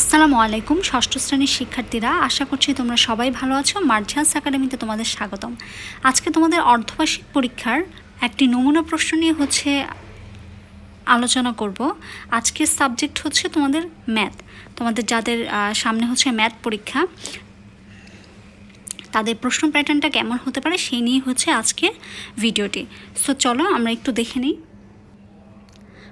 আসসালামু আলাইকুম, ষষ্ঠ শ্রেণির শিক্ষার্থীরা। আশা করছি তোমরা সবাই ভালো আছো। মার্ঝাস একাডেমিতে তোমাদের স্বাগতম। আজকে তোমাদের অর্ধবার্ষিক পরীক্ষার একটি নমুনা প্রশ্ন নিয়ে হচ্ছে আলোচনা করব। আজকের সাবজেক্ট হচ্ছে তোমাদের ম্যাথ। তোমাদের যাদের সামনে হচ্ছে ম্যাথ পরীক্ষা, তাদের প্রশ্ন প্যাটার্নটা কেমন হতে পারে সেই নিয়ে হচ্ছে আজকে ভিডিওটি। সো চলো আমরা একটু দেখে নিই।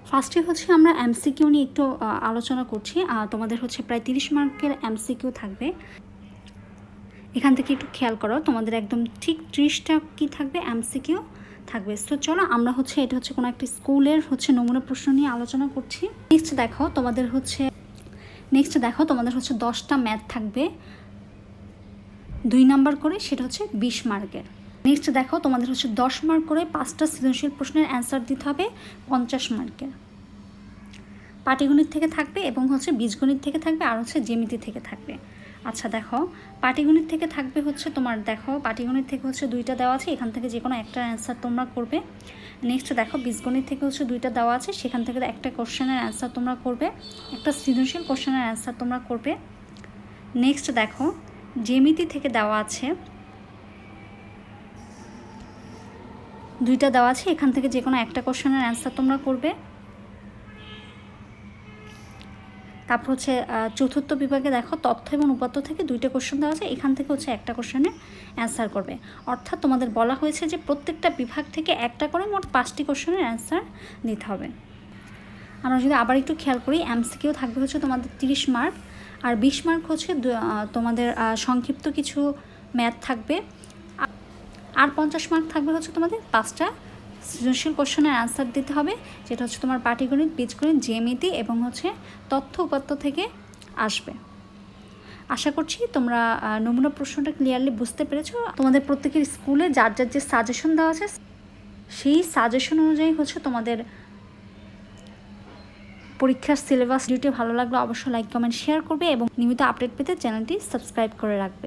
ফার্স্টে হচ্ছে আমরা এমসিকিউ নিয়ে একটু আলোচনা করছি। তোমাদের হচ্ছে প্রায় তিরিশ মার্কের এমসিকিউ থাকবে। এখান থেকে একটু খেয়াল করো, তোমাদের একদম ঠিক ত্রিশটা কি থাকবে? এমসিকিউ থাকবে। তো চলো আমরা হচ্ছে, এটা হচ্ছে কোনো একটা স্কুলের হচ্ছে নমুনা প্রশ্ন নিয়ে আলোচনা করছি। নেক্সট দেখো, তোমাদের হচ্ছে নেক্সট দেখো, তোমাদের হচ্ছে দশটা ম্যাথ থাকবে। দুই নাম্বার করে, সেটা হচ্ছে বিশ মার্কের। নেক্সট দেখো, তোমাদের হচ্ছে দশ মার্ক করে পাঁচটা সৃজনশীল প্রশ্নের অ্যান্সার দিতে হবে, পঞ্চাশ মার্কের পাটিগণিত থেকে থাকবে এবং হচ্ছে বীজগণিত থেকে থাকবে আর হচ্ছে জেমিতি থেকে থাকবে। আচ্ছা দেখো, পাটিগণিত থেকে থাকবে হচ্ছে তোমার দেখো, পাটিগণিত থেকে হচ্ছে দুইটা দেওয়া আছে, এখান থেকে যে কোনো একটা অ্যান্সার তোমরা করবে। নেক্সট দেখো, বীজগণিত থেকে হচ্ছে দুইটা দেওয়া আছে, সেখান থেকে একটা কোশ্চেনের অ্যান্সার তোমরা করবে, একটা সৃজনশীল কোশ্চেনের অ্যান্সার তোমরা করবে। নেক্সট দেখো, জ্যামিতি থেকে দেওয়া আছে দুইটা দেওয়া আছে, এখান থেকে যে কোনো একটা কোশ্চেনের অ্যান্সার তোমরা করবে। তারপর হচ্ছে চতুর্থ বিভাগে দেখো, তথ্য এবং উপাত্ত থেকে দুইটা কোশ্চেন দেওয়া আছে, এখান থেকে হচ্ছে একটা কোশ্চেনের অ্যান্সার করবে। অর্থাৎ তোমাদের বলা হয়েছে যে প্রত্যেকটা বিভাগ থেকে একটা করে মোট পাঁচটি কোশ্চেনের অ্যান্সার দিতে হবে। আমরা যদি আবার একটু খেয়াল করি এমসিকিউ থাকবে হচ্ছে তোমাদের তিরিশ মার্ক আর বিশ মার্ক হচ্ছে তোমাদের সংক্ষিপ্ত কিছু ম্যাথ থাকবে। আর পঞ্চাশ মার্ক থাকবে হচ্ছে তোমাদের পাঁচটা সৃজনশীল কোশ্চেনের অ্যান্সার দিতে হবে, যেটা হচ্ছে তোমার পাটিগণিত, বীজগণিত, জ্যামিতি এবং হচ্ছে তথ্য উপাত্ত থেকে আসবে। আশা করছি তোমরা নমুনা প্রশ্নটা ক্লিয়ারলি বুঝতে পেরেছ। তোমাদের প্রত্যেকের স্কুলে যার যার যে সাজেশন দেওয়া আছে, সেই সাজেশন অনুযায়ী হচ্ছে তোমাদের পরীক্ষার সিলেবাস ভিডিওটি ভালো লাগলে অবশ্যই লাইক কমেন্ট শেয়ার করবে এবং নিয়মিত আপডেট পেতে চ্যানেলটি সাবস্ক্রাইব করে রাখবে।